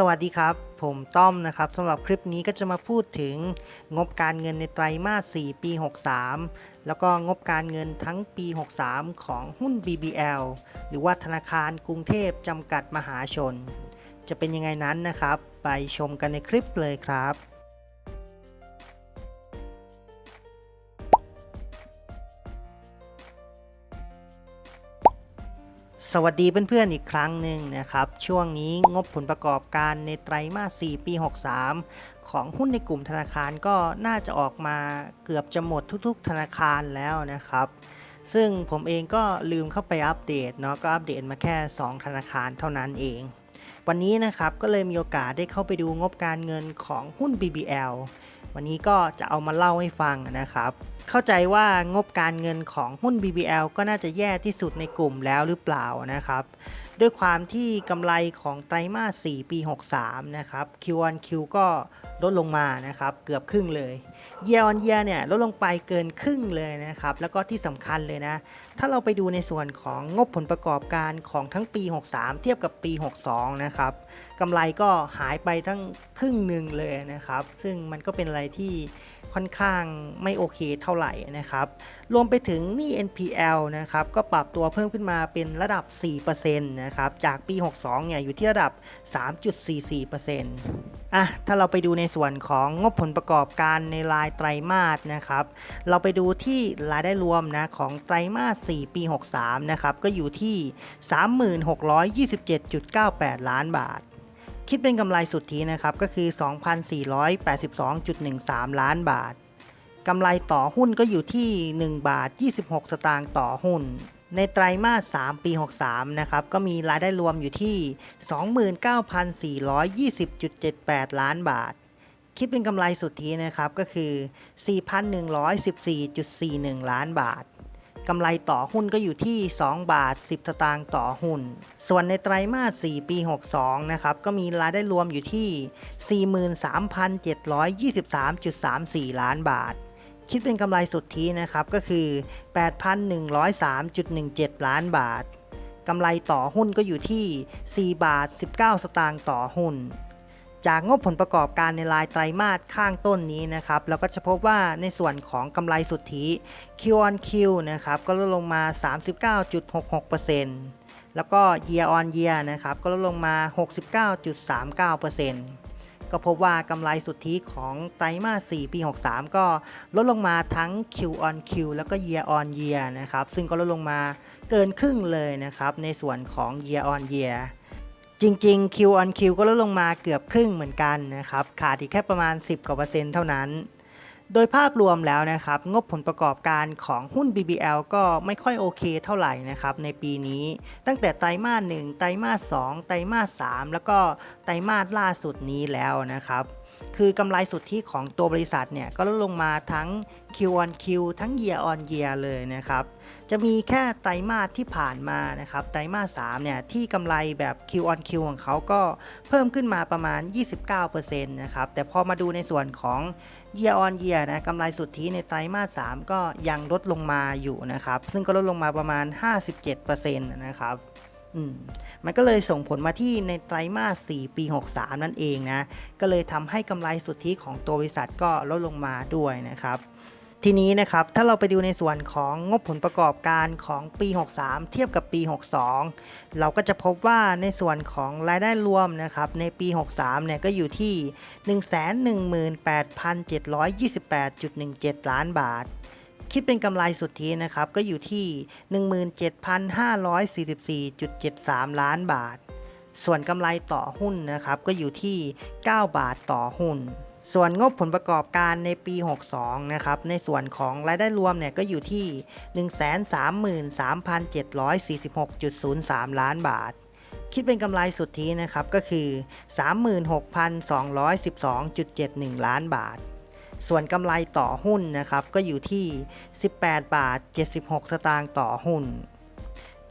สวัสดีครับ ผมต้อมนะครับสำหรับคลิปนี้ก็จะมาพูดถึงงบการเงินในไตรมาส 4 ปี 63 แล้วก็งบการเงินทั้งปี 63 ของหุ้น BBL หรือว่าธนาคารกรุงเทพจำกัดมหาชน จะเป็นยังไงนั้นนะครับ ไปชมกันในคลิปเลยครับ สวัสดีเพื่อนๆอีกครั้งหนึ่งนะครับ ช่วงนี้งบผลประกอบการในไตรมาส 4 ปี 63 ของหุ้นในกลุ่มธนาคารก็น่าจะออกมาเกือบจะหมดทุกๆ ธนาคารแล้วนะครับ ซึ่งผมเองก็ลืมเข้าไปอัปเดตเนาะก็อัปเดตมาแค่ 2 ธนาคารเท่านั้นเอง วันนี้นะครับก็เลยมีโอกาสได้เข้าไปดูงบการเงินของหุ้น BBL วันนี้ก็จะเอามาเล่าให้ฟังนะครับ เข้าใจว่างบการเงินของหุ้น BBL ก็น่าจะแย่ที่สุดในกลุ่มแล้วหรือเปล่านะครับ ด้วยความที่กำไรของไตรมาส 4 ปี 63 นะครับ Q1Q ก็ลดลงมานะครับ เกือบครึ่งเลย Year on Year เนี่ยลดลงไปเกินครึ่งเลยนะครับ แล้วก็ที่สำคัญเลยนะ ถ้าเราไปดูในส่วนของงบผลประกอบการของทั้งปี 63 เทียบกับปี 62 นะครับกำไรก็หายไปทั้งครึ่งหนึ่งเลยนะครับ ซึ่งมันก็เป็นอะไรที่ ค่อนข้างไม่โอเคเท่าไหร่นะครับ รวมไปถึงหนี้ NPL นะครับก็ปรับตัวเพิ่มขึ้นมาเป็นระดับ 4%นะครับจากปี 62 เนี่ยอยู่ที่ระดับ 3.44%อะถ้าเราไปดูในส่วนของงบผลประกอบการในรายไตรมาสนะครับ เราไปดูที่รายได้รวมนะของไตรมาส 4 ปี 63 นะครับก็อยู่ที่ 3627.98 ล้านบาท คิดเป็นกำไรสุทธินะครับก็คือ 2,482.13 ล้านบาทกำไรต่อหุ้นก็อยู่ที่ 1 บาท 26 สตางค์ต่อหุ้น ในไตรมาส 3 ปี 63 นะครับ ก็มีรายได้รวมอยู่ที่ 29,420.78 ล้านบาท คิดเป็นกำไรสุทธินะครับก็คือ 4,114.41 ล้านบาท กำไรต่อหุ้นก็อยู่ที่ 2 บาท 10 สตางค์ต่อหุ้น ส่วนในไตรมาส 4 ปี 62 นะครับ ก็มีรายได้รวมอยู่ที่ 43,723.34 ล้านบาท คิดเป็นกำไรสุทธินะครับ ก็คือ 8,103.17 ล้านบาท กำไรต่อหุ้นก็อยู่ที่ 4 บาท 19 สตางค์ต่อหุ้น จากงบผลประกอบการในรายไตรมาสข้างต้นนี้นะครับเราก็จะพบว่าในส่วนของกำไรสุทธิ Q on Q นะครับก็ลดลงมา 39.66%แล้วก็ Year on Year นะครับก็ลดลงมา 69.39%ก็พบว่ากำไรสุทธิของไตรมาส 4 ปี 63 ก็ลดลงมาทั้ง Q on Q แล้วก็ Year on Year นะครับ ซึ่งก็ลดลงมาเกินครึ่งเลยนะครับ ในส่วนของ Year on Year จริงๆ Q on Q ก็ลดลงมาเกือบครึ่งเหมือนกันนะครับ ขาดอีกแค่ประมาณ 10กว่าเปอร์เซ็นต์เท่านั้น โดยภาพรวมแล้วนะครับ งบผลประกอบการของหุ้น BBL ก็ไม่ค่อยโอเคเท่าไหร่นะครับในปีนี้ ตั้งแต่ไตรมาส 1 ไตรมาส 2 ไตรมาส 3 แล้วก็ไตรมาสล่าสุดนี้แล้วนะครับ คือกำไรสุทธิของตัวบริษัทเนี่ยก็ลดลงมาทั้ง Q on Q ทั้ง Year on Year เลยนะครับ จะมีแค่ไตรมาสที่ผ่านมานะครับ ไตรมาส3เนี่ยที่กำไรแบบ Q on Q ของเขาก็เพิ่มขึ้นมาประมาณ 29%นะครับ แต่พอมาดูในส่วนของ Year on Year นะกำไรสุทธิในไตรมาส3ก็ยังลดลงมาอยู่นะครับ ซึ่งก็ลดลงมาประมาณ 57%นะครับ มมันก็เลยส่งผลมาที่ในไตรมาส 4 ปี 63 นั่นเองนะ ก็เลยทำให้กำไรสุทธิของตัวบริษัทก็ลดลงมาด้วยนะครับทีนี้นะครับ ถ้าเราไปดูในส่วนของงบผลประกอบการของปี 63 เทียบกับปี 62 เราก็จะพบว่าในส่วนของรายได้รวมนะครับ ในปี 63 เนี่ยก็อยู่ที่ 118,728.17 ล้านบาท คิดเป็นกำไรสุทธินะครับ ก็อยู่ที่ 17,544.73 ล้านบาท ส่วนกำไรต่อหุ้นนะครับ ก็อยู่ที่ 9 บาทต่อหุ้น ส่วนงบผลประกอบการในปี 62 นะครับ ในส่วนของรายได้รวมเนี่ยก็อยู่ที่ 133,746.03 ล้านบาทคิดเป็นกำไรสุทธินะครับก็คือ 36,212.71 ล้านบาท ส่วนกำไรต่อหุ้นนะครับก็อยู่ที่ 18 บาท 76 สตางค์ต่อหุ้น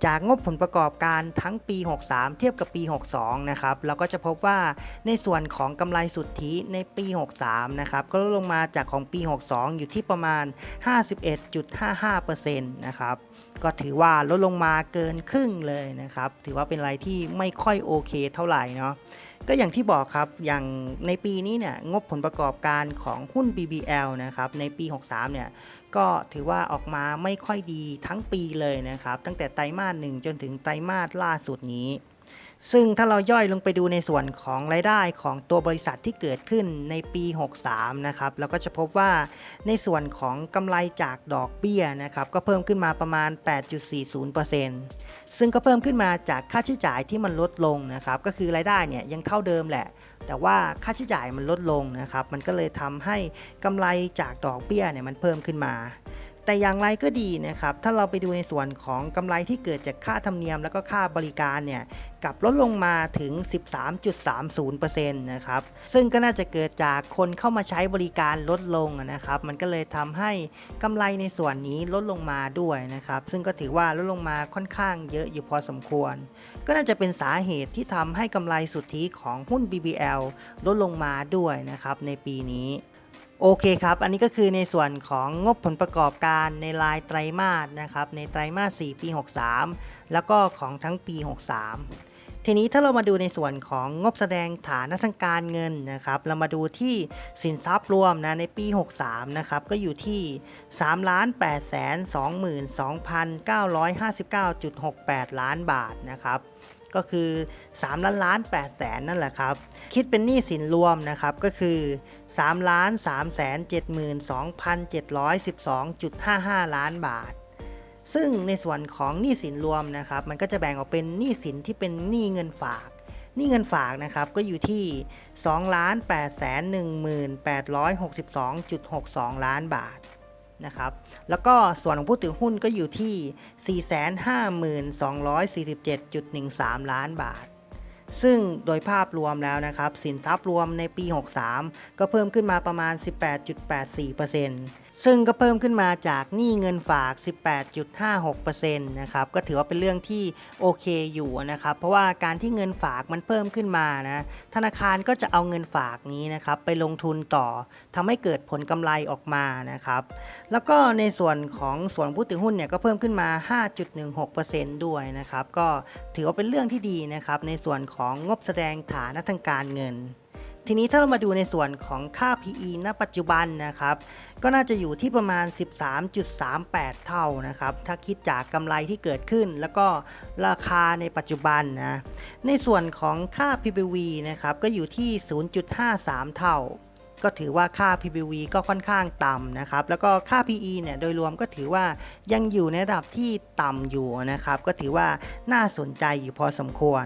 จากงบผลประกอบการทั้งปี 63 เทียบกับปี 62 นะครับเราก็จะพบว่าในส่วนของกำไรสุทธิในปี 63 นะครับก็ลดลงมาจากของปี 62 อยู่ที่ประมาณ 51.55%นะครับก็ถือว่าลดลงมาเกินครึ่งเลยนะครับ ถือว่าเป็นอะไรที่ไม่ค่อยโอเคเท่าไหร่เนาะ ก็อย่างที่บอกครับ อย่างในปีนี้เนี่ยงบผลประกอบการของหุ้น BBL นะครับในปี 63 เนี่ยก็ถือว่าออกมาไม่ค่อยดีทั้งปีเลยนะครับ ตั้งแต่ไตรมาสหนึ่งจนถึงไตรมาสล่าสุดนี้ ซึ่งถ้าเราย่อยลงไปดูในส่วนของรายได้ของตัวบริษัทที่เกิดขึ้นในปี 63 นะครับเราก็จะพบว่าในส่วนของกำไรจากดอกเบี้ยนะครับ ก็เพิ่มขึ้นมาประมาณ 8.40%ซึ่งก็เพิ่มขึ้นมาจากค่าใช้จ่ายที่มันลดลงนะครับ ก็คือรายได้เนี่ยยังเท่าเดิมแหละ แต่ว่าค่าใช้จ่ายมันลดลงนะครับ มันก็เลยทำให้กำไรจากดอกเบี้ยเนี่ยมันเพิ่มขึ้นมา แต่อย่างไรก็ดีนะครับ ถ้าเราไปดูในส่วนของกำไรที่เกิดจากค่าธรรมเนียมแล้วก็ค่าบริการเนี่ยกลับลดลงมาถึง 13.30%นะครับ ซึ่งก็น่าจะเกิดจากคนเข้ามาใช้บริการลดลงนะครับ มันก็เลยทำให้กำไรในส่วนนี้ลดลงมาด้วยนะครับ ซึ่งก็ถือว่าลดลงมาค่อนข้างเยอะอยู่พอสมควร ก็น่าจะเป็นสาเหตุที่ทำให้กำไรสุทธิของหุ้น BBL ลดลงมาด้วยนะครับในปีนี้ โอเคครับ อันนี้ก็คือในส่วนของงบผลประกอบการในรายไตรมาสนะครับ ในไตรมาส 4 ปี 63 แล้วก็ของทั้งปี 63 ทีนี้ถ้าเรามาดูในส่วนของงบแสดงฐานทางการเงินนะครับ เรามาดูที่สินทรัพย์รวมนะในปี 63 นะครับ ก็อยู่ที่ 3 8 2 2 959.68 ล้านบาทนะครับ ก็คือ3ล้านล้าน8แสนนั่นแหละครับ คิดเป็นหนี้สินรวมนะครับก็คือ3ล้าน3แสน72,712.55 ล้านบาท ซึ่งในส่วนของหนี้สินรวมนะครับ มันก็จะแบ่งออกเป็นหนี้สินที่เป็นหนี้เงินฝากหนี้เงินฝากนะครับก็อยู่ที่2ล้าน8แสน1862.62 ล้านบาท นะครับ แล้วก็ส่วนของผู้ถือหุ้นก็อยู่ที่ 452,247.13 ล้านบาท ซึ่งโดยภาพรวมแล้วนะครับ สินทรัพย์รวมในปี 63 ก็เพิ่มขึ้นมาประมาณ 18.84% ซึ่งก็เพิ่มขึ้นมาจากหนี้เงินฝาก 18.56%นะครับ ก็ถือว่าเป็นเรื่องที่โอเคอยู่นะครับ เพราะว่าการที่เงินฝากมันเพิ่มขึ้นมานะ ธนาคารก็จะเอาเงินฝากนี้นะครับไปลงทุนต่อทำให้เกิดผลกำไรออกมานะครับ แล้วก็ในส่วนของส่วนผู้ถือหุ้นเนี่ยก็เพิ่มขึ้นมา 5.16%ด้วยนะครับ ก็ถือว่าเป็นเรื่องที่ดีนะครับ ในส่วนของงบแสดงฐานะทางการเงิน ทีนี้ถ้าเรามาดูในส่วนของค่า PE ณ ปัจจุบันนะครับ ก็น่าจะอยู่ที่ประมาณ 13.38 เท่านะครับ ถ้าคิดจากกำไรที่เกิดขึ้น แล้วก็ราคาในปัจจุบันนะ ในส่วนของค่า PBV นะครับ ก็อยู่ที่ 0.53 เท่า ก็ถือว่าค่า PBV ก็ค่อนข้างต่ำนะครับ แล้วก็ค่า PE เนี่ยโดยรวมก็ถือว่ายังอยู่ในระดับที่ต่ำอยู่นะครับ ก็ถือว่าน่าสนใจอยู่พอสมควร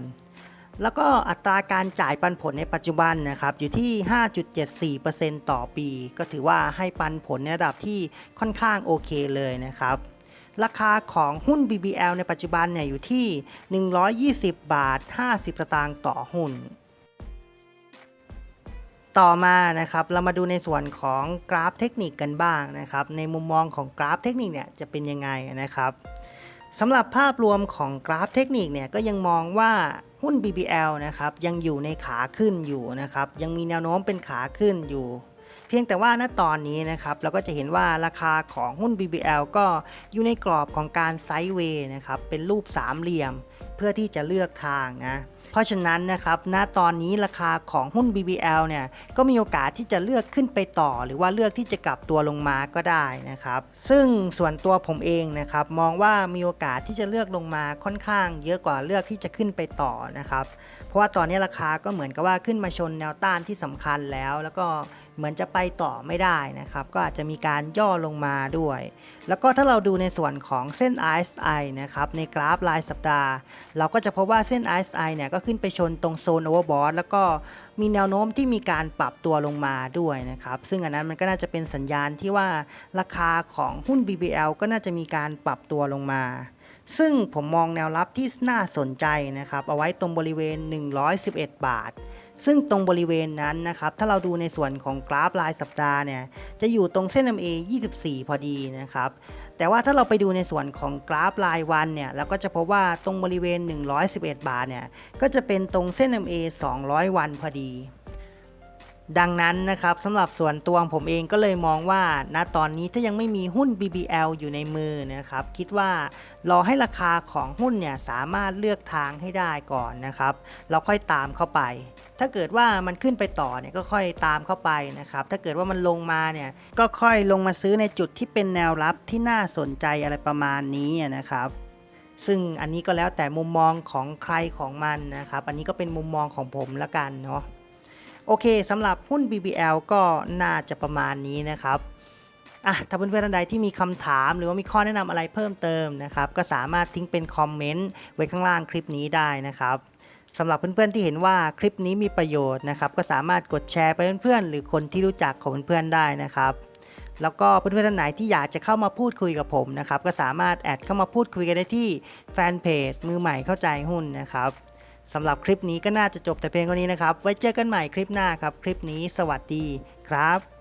แล้วก็อัตราการจ่ายปันผลในปัจจุบันนะครับอยู่ที่ 5.74%ต่อปี ก็ถือว่าให้ปันผลในระดับที่ค่อนข้างโอเคเลยนะครับ ราคาของหุ้น BBL ในปัจจุบันเนี่ยอยู่ที่ 120 บาท 50 สตางค์ต่อหุ้น ต่อมานะครับเรามาดูในส่วนของกราฟเทคนิคกันบ้างนะครับในมุมมองของกราฟเทคนิคเนี่ยจะเป็นยังไงนะครับสำหรับภาพรวมของกราฟเทคนิคเนี่ยก็ยังมองว่า หุ้น BBL นะครับยังอยู่ในขาขึ้นอยู่นะครับยังมีแนวโน้มเป็นขาขึ้นอยู่ เพียงแต่ว่าณตอนนี้นะครับเราก็จะเห็นว่าราคาของหุ้น BBL ก็อยู่ในกรอบของการไซด์เวย์นะครับเป็นรูปสามเหลี่ยม เพื่อที่จะเลือกทางนะ เพราะฉะนั้นนะครับณตอนนี้ราคาของหุ้น BBL เนี่ยก็มีโอกาสที่จะเลือกขึ้นไปต่อ หรือว่าเลือกที่จะกลับตัวลงมาก็ได้นะครับ ซึ่งส่วนตัวผมเองนะครับมองว่ามีโอกาสที่จะเลือกลงมาค่อนข้าง เยอะกว่าเลือกที่จะขึ้นไปต่อนะครับ เพราะว่าตอนนี้ราคาก็เหมือนกับว่าขึ้นมาชนแนวต้านที่สำคัญแล้ว แล้วก็ เหมือนจะไปต่อไม่ได้นะครับ ก็อาจจะมีการย่อลงมาด้วย แล้วก็ถ้าเราดูในส่วนของเส้น RSI นะครับ ในกราฟรายสัปดาห์ เราก็จะพบว่าเส้น RSI เนี่ยก็ขึ้นไปชนตรงโซน overbought แล้วก็มีแนวโน้มที่มีการปรับตัวลงมาด้วยนะครับ ซึ่งอันนั้นมันก็น่าจะเป็นสัญญาณที่ว่าราคาของหุ้น BBL ก็น่าจะมีการปรับตัวลงมาซึ่งผมมองแนวรับที่น่าสนใจนะครับ เอาไว้ตรงบริเวณ 111 บาท ซึ่งตรงบริเวณนั้นนะครับ ถ้าเราดูในส่วนของกราฟรายสัปดาห์เนี่ย จะอยู่ตรงเส้น MA 24 พอดีนะครับ แต่ว่าถ้าเราไปดูในส่วนของกราฟรายวันเนี่ย เราก็จะพบว่าตรงบริเวณ 111 บาทเนี่ย ก็จะเป็นตรงเส้น MA 200 วันพอดี ดังนั้นนะครับสำหรับส่วนตัวงผมเองก็เลยมองว่า ณ ตอนนี้ถ้ายังไม่มีหุ้น BBL อยู่ในมือนะครับ คิดว่ารอให้ราคาของหุ้นเนี่ยสามารถเลือกทางให้ได้ก่อนนะครับ เราค่อยตามเข้าไป ถ้าเกิดว่ามันขึ้นไปต่อเนี่ยก็ค่อยตามเข้าไปนะครับ ถ้าเกิดว่ามันลงมาเนี่ยก็ค่อยลงมาซื้อในจุดที่เป็นแนวรับที่น่าสนใจอะไรประมาณนี้นะครับ ซึ่งอันนี้ก็แล้วแต่มุมมองของใครของมันนะครับ อันนี้ก็เป็นมุมมองของผมละกันเนาะโอเคสำหรับหุ้น BBL ก็น่าจะประมาณนี้นะครับอะถ้าเพื่อนๆท่านใดที่มีคำถามหรือว่ามีข้อแนะนำอะไรเพิ่มเติมนะครับ ก็สามารถทิ้งเป็นคอมเมนต์ไว้ข้างล่างคลิปนี้ได้นะครับ สำหรับเพื่อนๆที่เห็นว่าคลิปนี้มีประโยชน์นะครับ ก็สามารถกดแชร์ไปเพื่อนๆ หรือคนที่รู้จักของเพื่อนๆได้นะครับ แล้วก็เพื่อนๆท่านไหนที่อยากจะเข้ามาพูดคุยกับผมนะครับ ก็สามารถแอดเข้ามาพูดคุยกันได้ที่แฟนเพจมือใหม่เข้าใจหุ้นนะครับสำหรับคลิปนี้ก็น่าจะจบแต่เพียงเท่านี้นะครับ ไว้เจอกันใหม่คลิปหน้าครับ คลิปนี้สวัสดีครับ